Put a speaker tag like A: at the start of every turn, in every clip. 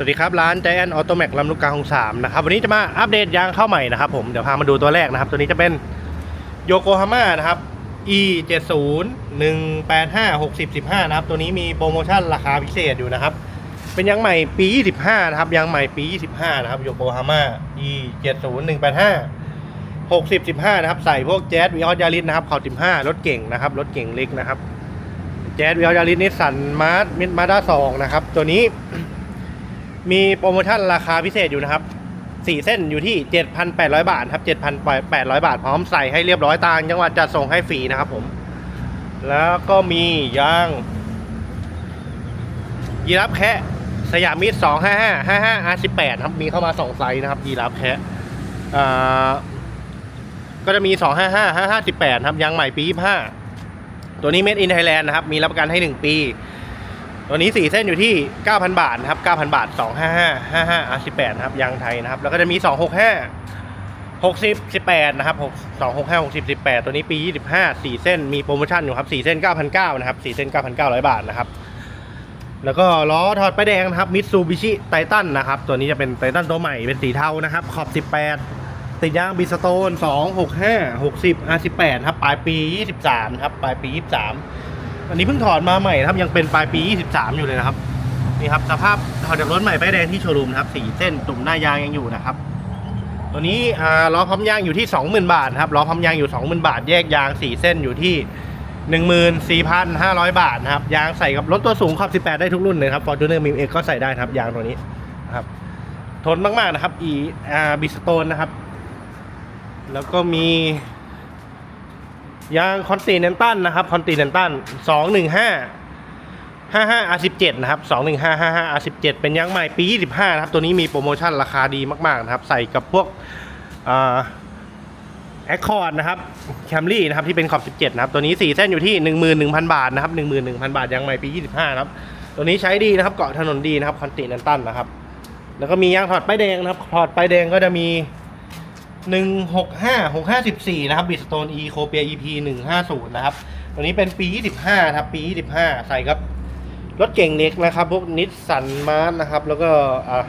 A: สวัสดีครับ ร้าน Giant Auto Max ลำลูกกาของสามนะครับ วันนี้จะมาอัปเดตยางเข้าใหม่นะครับผม เดี๋ยวพามาดูตัวแรกนะครับ ตัวนี้จะเป็นโยโกฮาม่านะครับ e 7 0 1 8 5 6 0 15นะครับ ตัวนี้มีโปรโมชั่นราคาพิเศษอยู่นะครับ เป็นยางใหม่ปี 25 นะครับ ยางใหม่ปี 25 นะครับโยโกฮาม่า e 7 0 1 8 5 60 15นะครับ ใส่พวกแจ๊สวีออสยาริสนะครับขอ15รถเก่งนะครับ รถเก่งเล็กนะครับ แจ๊สวีออสยาริสนิสสันมาร์มิดมาด้าสองนะครับ ตัวนี้ มีโปรโมชั่นราคาพิเศษอยู่นะครับ4เส้นอยู่ที่ 7,800 บาทครับ 7,800 บาท พร้อมใส่ให้เรียบร้อยต่างจังหวัดจะส่งให้ฟรีนะครับผม แล้วก็มียางยีรับแคะสยามมิตร255 55 R18 ครับ มีเข้ามา 2 ไซส์นะครับยีรับแคะอ่ก็จะมี 255 558 ครับยางใหม่ปี 25 ตัวนี้ Made in Thailand นะครับ มีรับประกันให้ 1 ปี ตัวนี้ 4 เส้นอยู่ที่ 9,000 บาทนะครับ 9,000 บาท 255 55 R18 นะครับยางไทยนะครับ แล้วก็จะมี 265 60 18 นะครับ6 265 60 18 ตัวนี้ปี 25 4 เส้นมีโปรโมชั่นอยู่ครับ4เส้น 9,900นะครับ4เส้น 9,900 บาทนะครับ แล้วก็ล้อถอดป้ายแดงนะครับมิตซูบิชิไททันนะครับ ตัวนี้จะเป็นไททันตัวใหม่เป็นสีเทานะครับ ขอบ 18 ติดยางบิสโตน 265 60 R18 ครับปลายปี 23ครับปลายปี 23 อันนี้เพิ่งถอดมาใหม่นะครับ ยังเป็นปลายปี 23 อยู่เลยนะครับ นี่ครับสภาพถอดจากรถใหม่ป้ายแดงที่โชว์รูมนะครับสีเส้นตุ่มหน้ายางยังอยู่นะครับ ตัวนี้อ่าล้อพับยางอยู่ที่ 20,000 บาทครับล้อพับยางอยู่ 20,000 บาท แยกยาง4เส้นอยู่ที่14,500 บาทนะครับ ยางใส่กับรถตัวสูงขอบ 18 ได้ทุกรุ่นเลยครับ Fortuner m i m X ก็ใส่ได้ครับ ยางตัวนี้นะครับ ทนมาก ๆ นะครับ e อ่าบิสโตนนะครับ แล้วก็มี ยางคอนติเนนตัลนะครับคอนติเนนตัล215 55 R17 นะครับ215 55 R17 เป็นยางใหม่ปี25นะครับ ตัวนี้มีโปรโมชั่นราคาดีมากๆนะครับ ใส่กับพวกแอคคอร์ดนะครับแคมรี่นะครับที่เป็นขอบ 17 นะครับ ตัวนี้ 4 เส้นอยู่ที่ 11,000 บาทนะครับ 11,000 บาทยางใหม่ปี 25 นะครับ ตัวนี้ใช้ดีนะครับ เกาะถนนดีนะครับ คอนติเนนตัลนะครับ แล้วก็มียางถอดป้ายแดงนะครับ ถอดป้ายแดงก็จะมี หนึ่งหกห้าหกห้าสิบสี่นะครับบิสโตนอีโคเปีย EP หนึ่งห้าศูนย์นะครับ ตัวนี้เป็นปียี่สิบห้าครับ ปียี่สิบห้าใส่กับ รถเก่งเล็กนะครับ พวกนิสสันมาร์นะครับ แล้วก็อ่า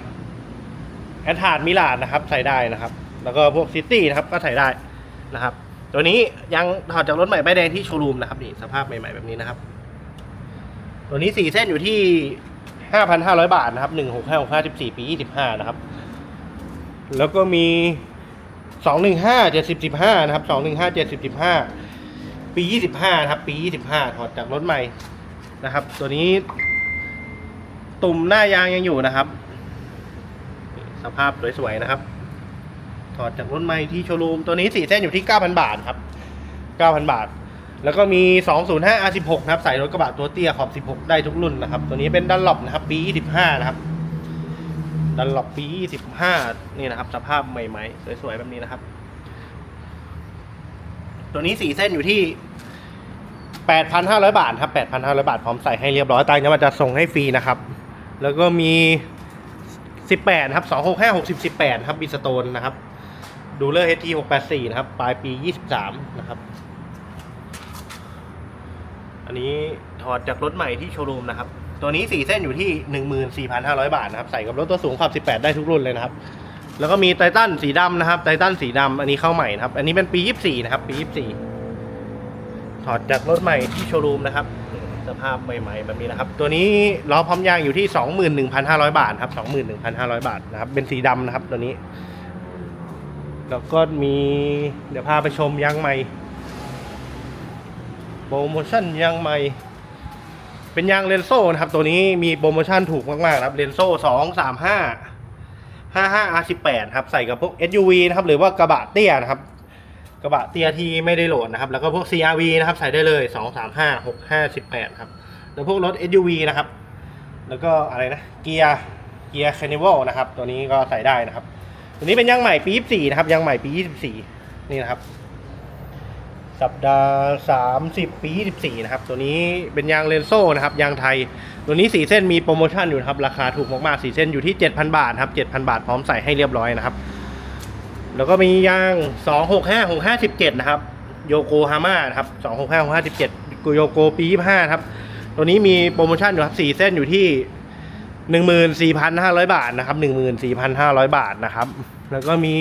A: แอนทาร์ดมิลานนะครับ ใส่ได้นะครับ แล้วก็พวกซิตี้นะครับ ก็ใส่ได้นะครับ ตัวนี้ยังถอดจากรถใหม่ป้ายแดงที่โชว์รูมนะครับนี่สภาพใหม่ๆแบบนี้นะครับ ตัวนี้สี่เส้นอยู่ที่ห้าพันห้าร้อยบาทนะครับหนึ่งหกห้าหกห้าสิบสี่ปียี่สิบห้านะครับ แล้วก็มี สองหนึ่งห้าเจ็ดสิบสิบห้านะครับสองหนึ่งห้าเจ็ดสิบสิบห้าปียี่สิบห้าครับ ปียี่สิบห้าถอดจากรถใหม่นะครับ ตัวนี้ ตุ่มหน้ายางยังอยู่นะครับ สภาพสวยๆนะครับ ถอดจากรถใหม่ที่โชว์รูม ตัวนี้สี่เส้นอยู่ที่เก้าพันบาทครับเก้าพันบาท แล้วก็มี 205 R16 นะครับ ใส่รถกระบะตัวเตี้ยขอบ 16 ได้ทุกรุ่นนะครับ ตัวนี้เป็นดันหลบนะครับ ปี 25 นะครับ ดันหลบปี 25 นี่นะครับ สภาพใหม่ๆ สวยๆ แบบนี้นะครับ ตัวนี้4เส้นอยู่ที่ 8,500 บาทครับ 8,500 บาท พร้อมใส่ให้เรียบร้อยตังค์จะมาจะส่งให้ฟรีนะครับ แล้วก็มี 18 ครับ 265 60 18 ครับบิสโตนนะครับ ดูเลอร์ HT 684 นะครับ ปลายปี 23 นะครับ อันนี้ถอดจากรถใหม่ที่โชว์รูมนะครับ ตัวนี้ 4 เส้นอยู่ที่ 14,500 บาทนะครับ ใส่กับรถตัวสูงขอบ18 ได้ทุกรุ่นเลยนะครับ แล้วก็มีไททันสีดำนะครับไททันสีดำอันนี้เข้าใหม่นะครับ อันนี้เป็นปี 24 นะครับ ปี 24 ถอดจากรถใหม่ที่โชว์รูมนะครับ สภาพใหม่ๆแบบนี้นะครับ ตัวนี้ล้อพร้อมยางอยู่ที่ 21,500 บาทครับ 21,500 บาทนะครับ เป็นสีดำนะครับตัวนี้ แล้วก็มีเดี๋ยวพาไปชมยางใหม่ โปรโมชั่นยางใหม่ เป็นยางเลนโซ่นะครับ ตัวนี้มีโปรโมชั่นถูกมากๆนะครับเลนโซ่สองสามห้าห้าห้า R สิบแปดครับใส่กับพวก SUV นะครับหรือว่ากระบะเตี้ยนะครับ กระบะเตี้ยที่ไม่ได้โหลดนะครับ แล้วก็พวก CRV นะครับ ใส่ได้เลยสองสามห้าหกห้าสิบแปดครับแล้วพวกรถ SUV นะครับ แล้วก็อะไรนะเกียร์เกียร์แคน i v a l นะครับ ตัวนี้ก็ใส่ได้นะครับ ตัวนี้เป็นยางใหม่ปี 24 นะครับยางใหม่ปี 24 นี่นะครับ สัปดาห์ 30 ปี 24 นะครับ ตัวนี้เป็นยางเลนโซ่นะครับ ยางไทย ตัวนี้ 4 เส้นมีโปรโมชั่นอยู่นะครับ ราคาถูกมากๆ 4 เส้นอยู่ที่ 7,000 บาทครับ 7,000 บาทพร้อมใส่ให้เรียบร้อยนะครับ แล้วก็มียาง 265 657 นะครับ โยโกฮาม่านะครับ 265 657โยโกปี 25 ครับ ตัวนี้มีโปรโมชั่นอยู่ครับ 4 เส้นอยู่ที่หนึ่งหมื่นสี่พันห้าร้อยบาทนะครับหนึ่งหมื่นสี่พันห้าร้อยบาทนะครับ แล้วก็มี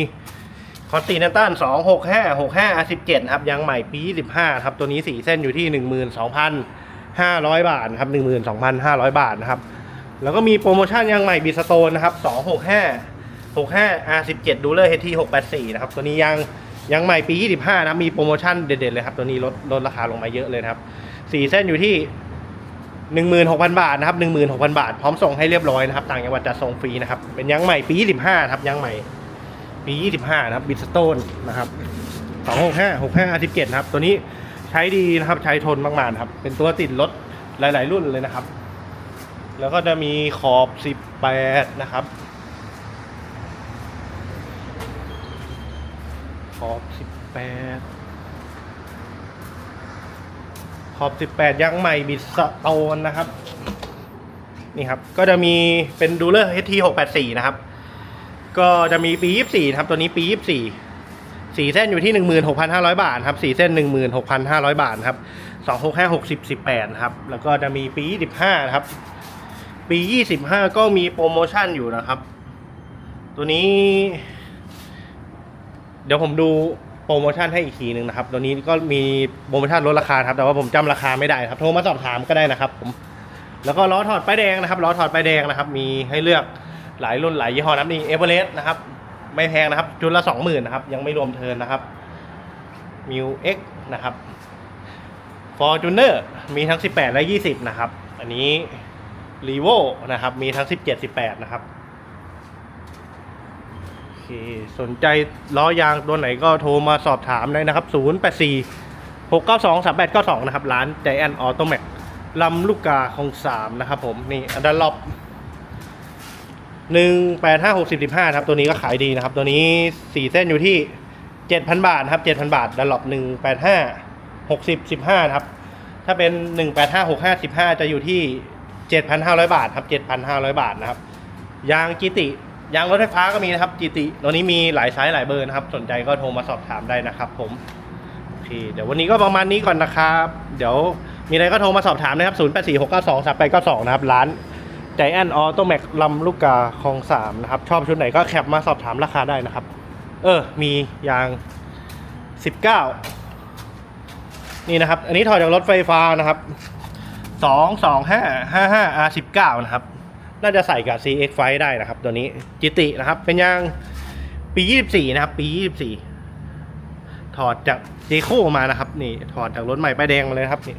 A: คอนติเนตัลสองหกห้าหกห้าสิบเจ็ดครับยางใหม่ปียี่สิบห้าครับตัวนี้สีเส้นอยู่ที่หนึ่งหมื่นสองพันห้าร้อยบาทครับหนึ่งหมื่นสองพันห้าร้อยบาทนะครับ แล้วก็มีโปรโมชั่นยางใหม่บีสโตนนะครับสองหกห้าหกห้า R สิบเจ็ดดูเลอร์เฮทีหกแปดสี่นะครับตัวนี้ยางยางใหม่ปียี่สิบห้านะมีโปรโมชั่นเด็ดๆเลยครับตัวนี้ลดลดราคาลงมาเยอะเลยครับสีเส้นอยู่ที่หนึ่งหมื่นหกพันบาทนะครับหนึ่งหมื่นหกพันบาท พร้อมส่งให้เรียบร้อยนะครับต่างจังหวัดจะส่งฟรีนะครับเป็นยางใหม่ปียี่สิบห้าครับยางใหม่ ปียี่สิบห้านะครับบิสโตนนะครับสองหกห้าหกห้าสิเจ็ดนะครับ ตัวนี้ใช้ดีนะครับใช้ทนมากๆนะครับ เป็นตัวติดรถหลาย ๆ รุ่นเลยนะครับ แล้วก็จะมีขอบสิบแปดนะครับ ขอบสิบแปดขอบ 18 ยังใหม่บิดสโตนนะครับ นี่ครับ ก็จะมีเป็นดูเลอร์ HT 684 นะครับ ก็จะมีปี24นะครับ ตัวนี้ปี 24สีเส้นอยู่ที่ 16,500 บาทครับสีเส้น 16,500 บาทครับ265 60 18ครับ แล้วก็จะมีปี 25นะครับ ปี 25 ก็มีโปรโมชั่นอยู่นะครับ ตัวนี้ เดี๋ยวผมดูโปรโมชั่นให้อีกทีหนึ่งนะครับ ตัวนี้ก็มีโปรโมชั่นลดราคาครับ แต่ว่าผมจำราคาไม่ได้ครับ โทรมาสอบถามก็ได้นะครับผม แล้วก็ล้อถอดป้ายแดงนะครับ ล้อถอดป้ายแดงนะครับ มีให้เลือก หลายรุ่นหลายยี่ห้อนะครับนี่เอเวอเรสต์นะครับ ไม่แพงนะครับจุดละสองหมื่นนะครับ ยังไม่รวมเทิร์นนะครับมิวเอ็กนะครับฟอร์จูเนอร์มีทั้ง 18 และ 20 นะครับ อันนี้รีโวนะครับ มีทั้ง 17 18 นะครับโอเคสนใจล้อยางตัวไหนก็โทรมาสอบถามได้นะครับ 084 692 3892 นะครับ ร้านใจแอนออโตแมลำลูกกาของสามนะครับผม นี่อันดันล็อบ หนึ่งแปดห้าหกสิบสิบห้าครับ ตัวนี้ก็ขายดีนะครับ ตัวนี้สี่เส้นอยู่ที่เจ็ดพันบาทครับเจ็ดพันบาทดันล็อบหนึ่งแปดห้าหกสิบสิบห้าครับ ถ้าเป็นหนึ่งแปดห้าหกห้าสิบห้าจะอยู่ที่เจ็ดพันห้าร้อยบาทครับเจ็ดพันห้าร้อยบาทนะครับ ยางจิติ ยางรถไฟฟ้าก็มีนะครับจิติ ตัวนี้มีหลายไซส์หลายเบอร์นะครับ สนใจก็โทรมาสอบถามได้นะครับผมโอเคเดี๋ยววันนี้ก็ประมาณนี้ก่อนนะครับ เดี๋ยวมีอะไรก็โทรมาสอบถามนะครับ0 8 4 6 9 2 3 8 9 2นะครับร้าน ใจแอนออโตแม็กลำลูกกาคลองสามนะครับ ชอบชุดไหนก็แคปมาสอบถามราคาได้นะครับ เออ มียาง 19 นี่นะครับ อันนี้ถอดจากรถไฟฟ้านะครับ2 2 5 5 5 R 19นะครับ น่าจะใส่กับ CX ไฟได้นะครับ ตัวนี้จิตินะครับ เป็นยางปี 24 นะครับ ปี 24 ถอดจากเจโคมานะครับ นี่ถอดจากรถใหม่ป้ายแดงมาเลยครับนี่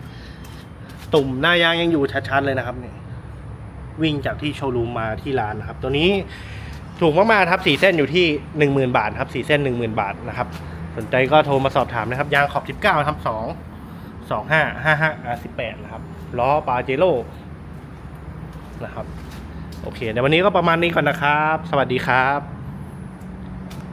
A: ตุ่มหน้ายางยังอยู่ชัดๆเลยนะครับนี่ วิ่งจากที่โชว์รูมมาที่ร้านนะครับ ตัวนี้ถูกมากๆครับสี่เส้นอยู่ที่หนึ่งหมื่นบาทครับสี่เส้นหนึ่งหมื่นบาทนะครับ สนใจก็โทรมาสอบถามนะครับยางขอบสิบเก้าครับสองสองห้าห้าห้าสิบแปดนะครับล้อปาเจโร่นะครับ โอเคเดี๋ยววันนี้ก็ประมาณนี้ก่อนนะครับ สวัสดีครับ